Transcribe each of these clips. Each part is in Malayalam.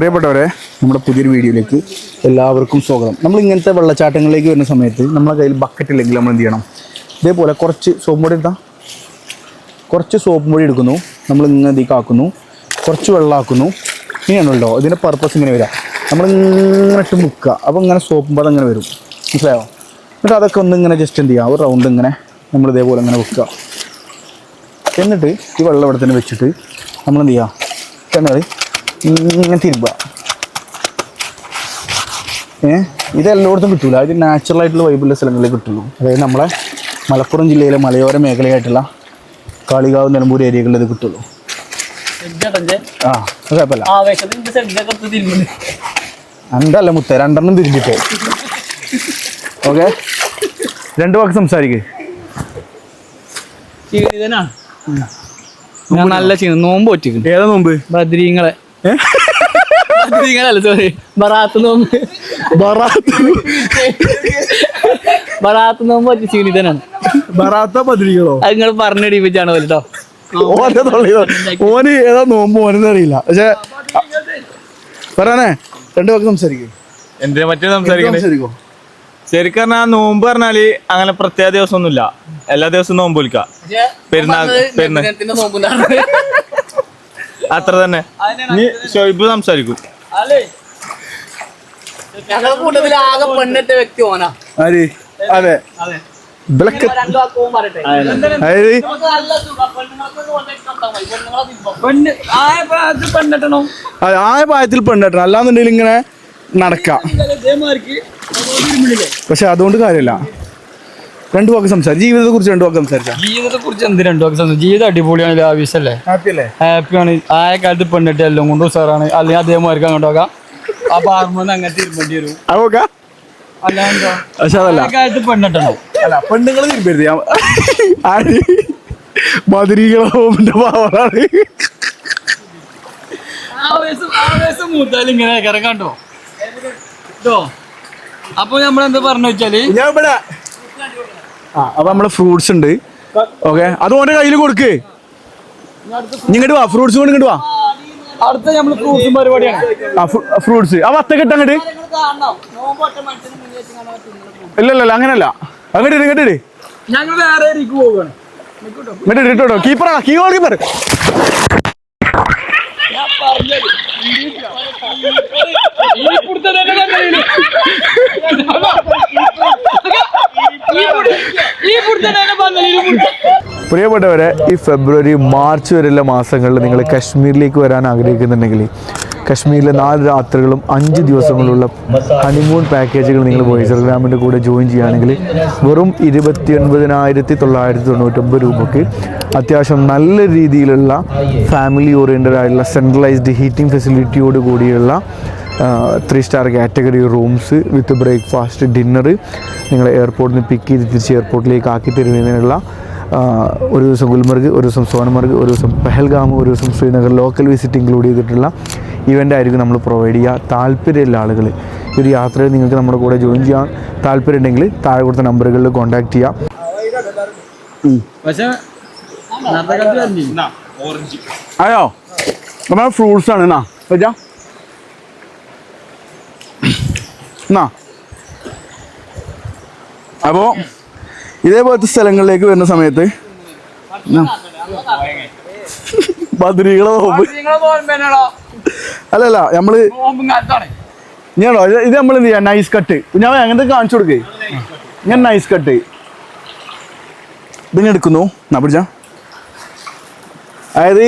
പ്രിയപ്പെട്ടവരെ നമ്മുടെ പുതിയൊരു വീഡിയോയിലേക്ക് എല്ലാവർക്കും സ്വാഗതം. നമ്മൾ ഇങ്ങനത്തെ വെള്ളച്ചാട്ടങ്ങളിലേക്ക് വരുന്ന സമയത്ത് നമ്മളെ കയ്യിൽ ബക്കറ്റ് ഇല്ലെങ്കിൽ നമ്മൾ എന്ത് ചെയ്യണം? ഇതേപോലെ കുറച്ച് സോപ്പ് പൊടി എടുത്താൽ കുറച്ച് സോപ്പ് പൊടി എടുക്കുന്നു. നമ്മൾ ഇങ്ങനെ ഇതിലേക്ക് ആക്കുന്നു കുറച്ച് വെള്ളമാക്കുന്നു. ഇങ്ങനെയാണല്ലോ ഇതിന്റെ പർപ്പസ് ഇങ്ങനെ വരിക നമ്മൾ ഇങ്ങനെ ഇട്ട് മുക്കുക. അപ്പോൾ ഇങ്ങനെ സോപ്പും പദം അങ്ങനെ വരും. മനസ്സിലായോ? എന്നിട്ട് അതൊക്കെ ഒന്ന് ഇങ്ങനെ ജസ്റ്റ് എന്ത് ചെയ്യുക ഒരു റൗണ്ട് ഇങ്ങനെ നമ്മൾ ഇതേപോലെ ഇങ്ങനെ വെക്കുക. എന്നിട്ട് ഈ വെള്ളം ഇവിടെ തന്നെ വെച്ചിട്ട് നമ്മൾ എന്ത് ചെയ്യുക കിണറ് ഇങ്ങനെ തിരുമ്പുക ഏ? ഇത് എല്ലായിടത്തും കിട്ടൂല. ഇത് നാച്ചുറൽ ആയിട്ടുള്ള വൈബുള്ള സ്ഥലങ്ങളിൽ കിട്ടുള്ളൂ. അതായത് നമ്മളെ മലപ്പുറം ജില്ലയിലെ മലയോര മേഖലയായിട്ടുള്ള കാളികാവ് നിലമ്പൂർ ഏരിയകളിൽ ഇത് കിട്ടുള്ളൂ. ആ അത് കുഴപ്പമില്ല. രണ്ടല്ല മുത്ത രണ്ടെണ്ണം തിരിഞ്ഞിട്ട്. ഓക്കെ? രണ്ട് വാക്ക് സംസാരിക്കേ. ഞാൻ നല്ല ചെയ്യുന്നു നോമ്പ് പറ്റിക്കും ഏതാ നോമ്പ്? ബദ്രീങ്ങളെ. ബദ്രീങ്ങളല്ല സോറി ബറാത്ത് നോമ്പ് ബറാത്ത് ബറാത്ത് നോമ്പ് ക്ഷീണിതനാണ് ബറാത്ത പതിരികളോ അത് നിങ്ങൾ പറഞ്ഞിടിപ്പിച്ചാണ് കേട്ടോ ഓനെ തൊള്ളിയോ ഓന് ഏതാ നോമ്പ് ഓനെന്ന് അറിയില്ല. പക്ഷെ പറയാനേ രണ്ട് വാക്ക് സംസാരിക്കേ. എന്തിനെ പറ്റി സംസാരിക്കണ്ടേ സംസാരിക്കോ? ശരിക്കും പറഞ്ഞാൽ നോമ്പ് പറഞ്ഞാൽ അങ്ങനെ പ്രത്യേക ദിവസമൊന്നുമില്ല. എല്ലാ ദിവസവും നോമ്പ് വിളിക്കാം. പെരുന്നാൾ പെരുന്നാൾ അത്ര തന്നെ. ഇനി ഷോയിബ് സംസാരിക്കും. ഞങ്ങളുടെ കൂട്ടത്തിൽ ആകെ പെണ്ണിട്ട വ്യക്തി ഓനാ. ആര്? അതെ. ആയ ആയ പ്രായത്തിൽ പെണ്ണിട്ടണം. അല്ലാന്നുണ്ടെങ്കിൽ ഇങ്ങനെ നടക്കാം. പക്ഷെ അതുകൊണ്ട് കാര്യമില്ല. രണ്ടു വാക്ക് സംസാരിച്ചു ജീവിതത്തെ കുറിച്ച് രണ്ടു വാക്ക് സംസാരിച്ചാ? ജീവിതത്തെ കുറിച്ച് എന്ത് രണ്ടു വാക്ക് സംസാരിച്ചു? ജീവിതം അടിപൊളിയാണ് ആവശ്യമല്ലേ ഹാപ്പി അല്ലേ ഹാപ്പിയാണ് ആയ കാലത്ത് പെണ്ണിട്ട് എല്ലാം കൊണ്ട് സാറാണ് അല്ലെങ്കിൽ അതേമാതിരിക്ക് അങ്ങോട്ട് നോക്കാം. ആ പാർമെന്ന് അങ്ങനെ തിരുമ്പേണ്ടി വരും. അല്ലാണ്ടോ പക്ഷെ അതല്ല. ആയ കാലത്ത് പെണ്ണിട്ടണം. അല്ല പെണ്ണുങ്ങൾ തിരുപ്പരുത് ഞാൻ ആര്? മധുരീകളോന്റെ പാവറാണ് ആവേശം ആവേശം മൂത്താൽ ഇങ്ങനെ കേട്ടോ അപ്പൊ നമ്മൾ എന്താ പറഞ്ഞു വെച്ചാൽ ഞാൻ ഇവിടെ ആ അപ്പൊ നമ്മളെ ഫ്രൂട്ട്സ് ഉണ്ട് ഓക്കെ അത് ഓന്റെ കയ്യിൽ കൊടുക്ക് ഇങ്ങോട്ട് വാ ഫ്രൂട്ട്സ് കൊണ്ട് ഇങ്ങോട്ട് വാ അടുത്ത നമ്മൾ ഫ്രൂട്ട്സും പരിപാടിയാണ് ആ ഫ്രൂട്ട്സ് ആ വത്ത കിട്ട അങ്ങോട്ട് ഇല്ല ഇല്ല അങ്ങനല്ല അങ്ങോട്ട് ഇട് ഇങ്ങോട്ട് ഇട് ഞങ്ങൾ വേറെ പോവുകയാണ് ഇങ്ങോട്ട് ഇട് ഇട്ടോ കീപ്പറാ കീ ഗോൾ കീപ്പർ ഈ പുറത്തന്നെ പറഞ്ഞു പ്രിയപ്പെട്ടവരെ ഈ ഫെബ്രുവരി മാർച്ച് വരെയുള്ള മാസങ്ങളിൽ നിങ്ങൾ കശ്മീരിലേക്ക് വരാൻ ആഗ്രഹിക്കുന്നുണ്ടെങ്കിൽ കശ്മീരിലെ നാല് രാത്രികളും അഞ്ച് ദിവസങ്ങളുള്ള ഹണിമൂൺ പാക്കേജുകൾ നിങ്ങൾ വോയിസ് ഗ്രാമിന്റെ കൂടെ ജോയിൻ ചെയ്യുകയാണെങ്കിൽ വെറും ഇരുപത്തി ഒൻപതിനായിരത്തി തൊള്ളായിരത്തി തൊണ്ണൂറ്റൊമ്പത് രൂപയ്ക്ക് അത്യാവശ്യം നല്ല രീതിയിലുള്ള ഫാമിലി ഓറിയന്റഡ് ആയിട്ടുള്ള സെൻട്രലൈസ്ഡ് ഹീറ്റിംഗ് ഫെസിലിറ്റിയോട് കൂടിയുള്ള three star category rooms with breakfast dinner നിങ്ങളെ എയർപോർട്ടിൽ നിന്ന് പിക്ക് ചെയ്ത് തിരിച്ച് എയർപോർട്ടിലേക്ക് ആക്കി തരുന്നതിനുള്ള ഒരു ദിവസം ഗുൽമർഗ് ഒരു ദിവസം സോനമർഗ് ഒരു ദിവസം പെഹൽഗാം ഒരു ദിവസം ശ്രീനഗർ ലോക്കൽ വിസിറ്റ് ഇൻക്ലൂഡ് ചെയ്തിട്ടുള്ള ഇവന്റ് ആയിരിക്കും നമ്മൾ പ്രൊവൈഡ് ചെയ്യുക. താല്പര്യമുള്ള ആളുകൾ ഈ ഒരു യാത്രയിൽ നിങ്ങൾക്ക് നമ്മുടെ കൂടെ ജോയിൻ ചെയ്യാൻ താല്പര്യം ഉണ്ടെങ്കിൽ താഴെ കൊടുത്ത നമ്പറുകളിൽ കോൺടാക്ട് ചെയ്യാം. അയ്യോ നമ്മൾ ഫ്രൂട്ട്സ് ആണ്. എന്നാ വെച്ചാ. എന്നാ അപ്പോൾ ഇതേപോലത്തെ സ്ഥലങ്ങളിലേക്ക് വരുന്ന സമയത്ത് ബദ്രീകളെ നോമ്പ്. അല്ലല്ല നമ്മൾ ഞാനോ ഇത് നമ്മൾ എന്ത് ചെയ്യാം? നൈസ് കട്ട് ഞാൻ അങ്ങനത്തെ കാണിച്ചു കൊടുക്കേ. ഞാൻ നൈസ് കട്ട് ഇതിങ്ങനെ എടുക്കുന്നു. എന്നാ പിടിച്ച. അതായത്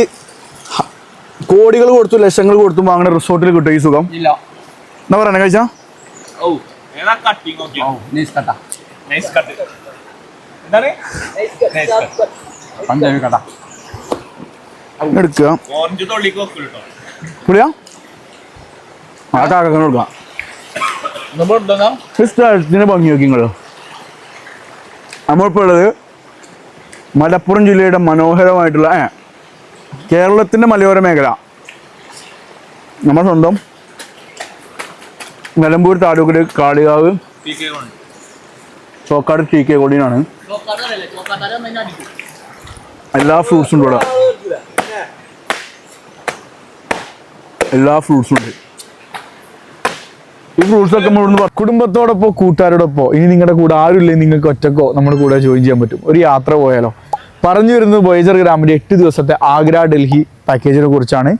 കോടികൾ കൊടുത്തു ലക്ഷങ്ങൾ കൊടുത്തു വാങ്ങുന്ന റിസോർട്ടിൽ കിട്ടും ഈ സുഖം. ഇല്ല. എന്നാ പറയണേ കഴിച്ചാ? എന്താണ്? നൈസ് കട്ട് പഞ്ചാബി കട്ട എടുക്കുക. ഓറഞ്ച് തൊള്ളിക്ക് വെക്കും കേട്ടോ പുളിയാ? ആ കാക്കങ്ങനെ കൊടുക്കാം. ഈ സ്ഥലത്തിന് ഭംഗി നോക്കി നിങ്ങൾ നമ്മളിപ്പോൾ ഉള്ളത് മലപ്പുറം ജില്ലയുടെ മനോഹരമായിട്ടുള്ള ഏ കേരളത്തിന്റെ മലയോര മേഖല. നമ്മുടെ സ്വന്തം നിലമ്പൂർ താലൂക്കിലെ കാളികാവ് ചോക്കാട് ടി കെ കൊടിയാണ് എല്ലാ ഫ്രൂട്ട്സും ഉണ്ട് ഇവിടെ. എല്ലാ ഫ്രൂട്ട്സും ഉണ്ട്. ഈ ഫ്രൂട്ട്സ് ഒക്കെ കുടുംബത്തോടൊപ്പോ കൂട്ടുകാരോടൊപ്പോ ഇനി നിങ്ങളുടെ കൂടെ ആരുമില്ലേ നിങ്ങൾക്ക് ഒറ്റക്കോ നമ്മുടെ കൂടെ ജോയിൻ ചെയ്യാൻ പറ്റും. ഒരു യാത്ര പോയാലോ? പറഞ്ഞു വരുന്നത് ബോയ്ജർ ഗ്രാമിന്റെ എട്ട് ദിവസത്തെ ആഗ്ര ഡൽഹി പാക്കേജിനെ കുറിച്ചാണ്.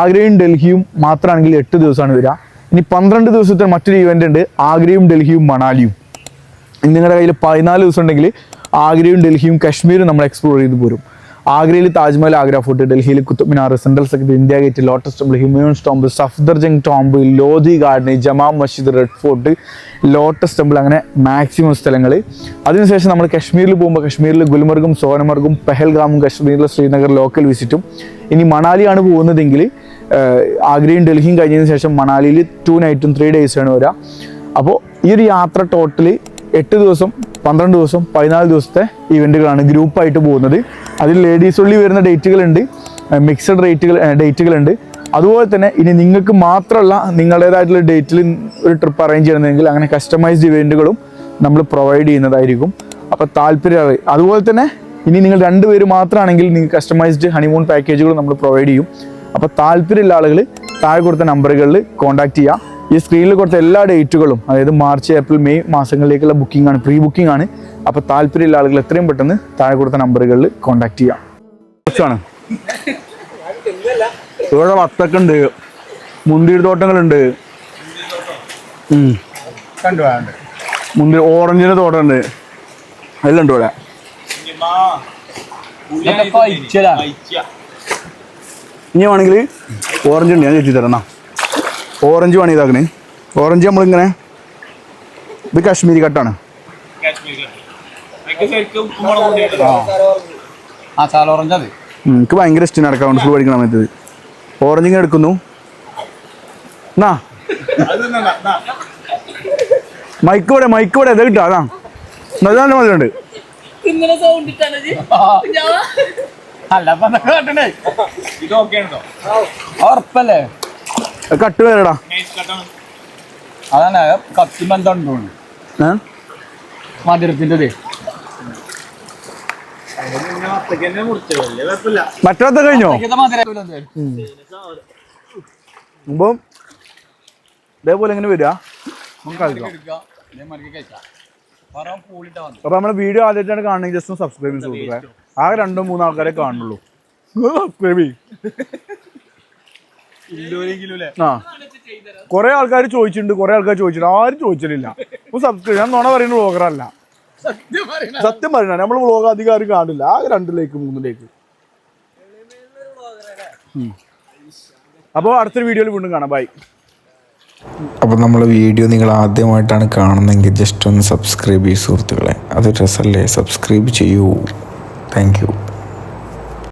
ആഗ്രയും ഡൽഹിയും മാത്രമാണെങ്കിൽ എട്ട് ദിവസമാണ് വരിക. ഇനി പന്ത്രണ്ട് ദിവസത്തെ മറ്റൊരു ഇവന്റ് ഉണ്ട്. ആഗ്രയും ഡൽഹിയും മണാലിയും. നിങ്ങളുടെ കയ്യിൽ പതിനാല് ദിവസം ഉണ്ടെങ്കിൽ ആഗ്രയും ഡൽഹിയും കാശ്മീരും നമ്മൾ എക്സ്പ്ലോർ ചെയ്ത് പോരും. ആഗ്രയിൽ താജ്മഹൽ ആഗ്ര ഫോർട്ട് ഡൽഹിയിൽ Qutub Minar Central Secretary India Gate Lotus Temple Humayun's Tomb Safdarjung Tomb Lodhi Garden Jama Masjid Red Fort Lotus Temple അങ്ങനെ മാക്സിമം സ്ഥലങ്ങൾ. അതിനുശേഷം നമ്മൾ കശ്മീരിൽ പോകുമ്പോൾ കശ്മീരിൽ ഗുൽമർഗും സോനമർഗും പെഹൽഗാമും കശ്മീരിലെ ശ്രീനഗർ ലോക്കൽ വിസിറ്റും ഇനി മണാലിയാണ് പോകുന്നതെങ്കിൽ ആഗ്രയും ഡൽഹിയും കഴിഞ്ഞതിന് ശേഷം മണാലിയിൽ ടു നൈറ്റും ത്രീ ഡേയ്സാണ് വരിക അപ്പോൾ ഈ ഒരു യാത്ര ടോട്ടൽ എട്ട് ദിവസം പന്ത്രണ്ട് ദിവസം പതിനാല് ദിവസത്തെ ഇവന്റുകളാണ് ഗ്രൂപ്പായിട്ട് പോകുന്നത്. അതിൽ ലേഡീസ് ഉള്ളി വരുന്ന ഡേറ്റുകളുണ്ട് മിക്സഡ് റേറ്റുകൾ ഡേറ്റുകളുണ്ട്. അതുപോലെ തന്നെ ഇനി നിങ്ങൾക്ക് മാത്രമല്ല നിങ്ങളുടേതായിട്ടുള്ള ഡേറ്റിൽ ഒരു ട്രിപ്പ് അറേഞ്ച് ചെയ്യണമെങ്കിൽ അങ്ങനെ കസ്റ്റമൈസ്ഡ് ഇവന്റുകളും നമ്മൾ പ്രൊവൈഡ് ചെയ്യുന്നതായിരിക്കും. അപ്പോൾ താല്പര്യം അതുപോലെ തന്നെ ഇനി നിങ്ങൾ രണ്ടുപേര് മാത്രമാണെങ്കിൽ നിങ്ങൾ കസ്റ്റമൈസ്ഡ് ഹണിമൂൺ പാക്കേജുകൾ നമ്മൾ പ്രൊവൈഡ് ചെയ്യും. അപ്പോൾ താല്പര്യമുള്ള ആളുകൾ താഴെ കൊടുത്ത നമ്പറുകളിൽ കോൺടാക്റ്റ് ചെയ്യുക. ഈ സ്ക്രീനിൽ കൊടുത്ത എല്ലാ ഡേറ്റുകളും അതായത് മാർച്ച് ഏപ്രിൽ മെയ് മാസങ്ങളിലേക്കുള്ള ബുക്കിംഗ് ആണ് പ്രീ ബുക്കിംഗ് ആണ് അപ്പോൾ താല്പര്യമുള്ള ആളുകൾ എത്രയും പെട്ടെന്ന് താഴെ കൊടുത്ത നമ്പറുകളിൽ കോൺടാക്ട് ചെയ്യാം കുറച്ചാണ് ഇവിടെ വത്തക്കുണ്ട് മുന്തിരി തോട്ടങ്ങളുണ്ട്. മുന്തിരി ഓറഞ്ചിന്റെ തോട്ടമുണ്ട് എല്ലാം ഉണ്ട് ഇവിടെ. ഇനി വേണമെങ്കിൽ ഓറഞ്ച് ഉണ്ട് ഞാൻ ചേച്ചി തരാം എന്നാ. ഓറഞ്ച് വേണം ഇതാക്കണേ. ഓറഞ്ച് നമ്മളിങ്ങനെ ഇത് കാശ്മീരി കട്ടാണ്. ആ. സാല ഓറഞ്ച് അത് ഉം, എനിക്ക് ഭയങ്കര ഇഷ്ടമാണ് നടക്കാൻ ഫുൾ പഠിക്കണം സമയത്ത്. ഇത്. ഓറഞ്ച് ഇങ്ങനെ എടുക്കുന്നു. എന്നാ മൈക്ക് ഇവിടെ മൈക്ക് ഇവിടെ ഇത് കിട്ടാ അതാ. നല്ല മതിലുണ്ട് ഇങ്ങനെ സൗണ്ട് ഇട്ടാണ് ഞാൻ അല്ല അപ്പൊ അതൊക്കെ കാട്ടണേ ഉറപ്പല്ലേ? കട്ട് വേറെടാ അതാണ് കത്തി ബന്ധം തോന്നുന്നു. മധുരത്തിന്റെ മറ്റൊക്കെ കഴിഞ്ഞോ? മുമ്പ് ഇതേപോലെ ഇങ്ങനെ വരിക. അപ്പൊ നമ്മുടെ വീഡിയോ ആദ്യമായിട്ടാണ് കാണണമെങ്കിൽ ജസ്റ്റ് സബ്സ്ക്രൈബ് ചെയ്ത് ആകെ രണ്ടോ മൂന്നോ ആൾക്കാരെ കാണുള്ളൂ സബ്സ്ക്രൈബ് ചെയ്യും. ആ. കുറെ ആൾക്കാർ ചോദിച്ചിട്ടുണ്ട് കുറെ ആൾക്കാർ ചോദിച്ചിട്ടുണ്ട്. ആരും ചോദിച്ചിട്ടില്ല. അപ്പൊ സബ്സ്ക്രൈബ് ഞാൻ നോണ പറയുന്ന വ്ളോഗറല്ല സത്യം പറയണ നമ്മൾ വ്ളോഗ് അധികം ആരും കാണില്ല. ആകെ രണ്ടിലേക്ക് മൂന്നിലേക്ക് അപ്പോൾ അടുത്തൊരു വീഡിയോയിൽ വീണ്ടും കാണാം. ബൈ. അപ്പോൾ നമ്മൾ വീഡിയോ നിങ്ങൾ ആദ്യമായിട്ടാണ് കാണുന്നതെങ്കിൽ ജസ്റ്റ് ഒന്ന് സബ്സ്ക്രൈബ് ചെയ്യൂ സുഹൃത്തുക്കളെ. അത് രസമല്ലേ സബ്സ്ക്രൈബ് ചെയ്യൂ. Thank you.